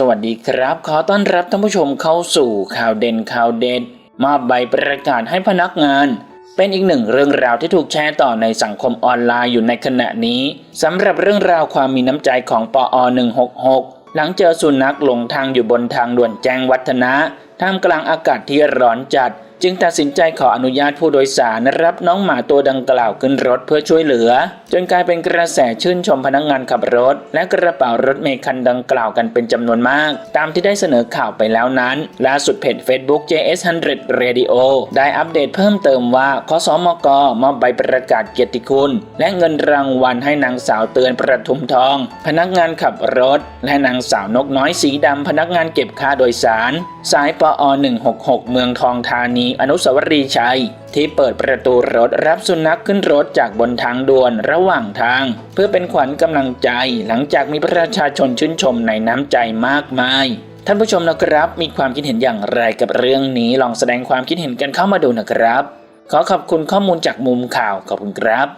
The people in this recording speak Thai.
สวัสดีครับ ขอต้อนรับท่านผู้ชมเข้าสู่ข่าวเด่นข่าวเด็ดมาใบประกาศให้พนักงาน เป็นอีกหนึ่งเรื่องราวที่ถูกแชร์ต่อในสังคมออนไลน์อยู่ในขณะนี้สำหรับเรื่องราวความมีน้ำใจของปอ 166 หลังเจอสุนัขหลงทางอยู่บนทางด่วนแจ้งวัฒนะ ท่ามกลางอากาศที่ร้อนจัด จึงตัดสินใจขออนุญาตผู้โดยสารรับน้องหมาตัวดังกล่าวขึ้นรถเพื่อช่วยเหลือ จนกลายเป็นกระแสชื่นชมพนักงานขับรถ และกระเป๋ารถเมคันดังกล่าวกันเป็นจำนวนมาก ตามที่ได้เสนอข่าวไปแล้วนั้น ล่าสุดเพจ Facebook JS100 Radio ได้อัปเดตเพิ่มเติมว่าคสมกมอบใบประกาศเกียรติคุณ และเงินรางวัลให้นางสาวเตือนประทุมทอง พนักงานขับรถ และนางสาวนกน้อยสีดำพนักงานเก็บค่าโดยสาร สายปอ166 เมืองทองธานีอนุสาวรีย์ชัย ที่เปิดประตูรถรับสุนัขขึ้นรถจากบนทางด่วนระหว่างทาง เพื่อเป็นขวัญกำลังใจหลังจากมีประชาชนชื่นชมในน้ำใจมากมายท่านผู้ชมนะครับมีความคิดเห็นอย่างไรกับเรื่องนี้ลองแสดงความคิดเห็นกันเข้ามาดูนะครับ ขอขอบคุณข้อมูลจากมุมข่าวขอบคุณครับ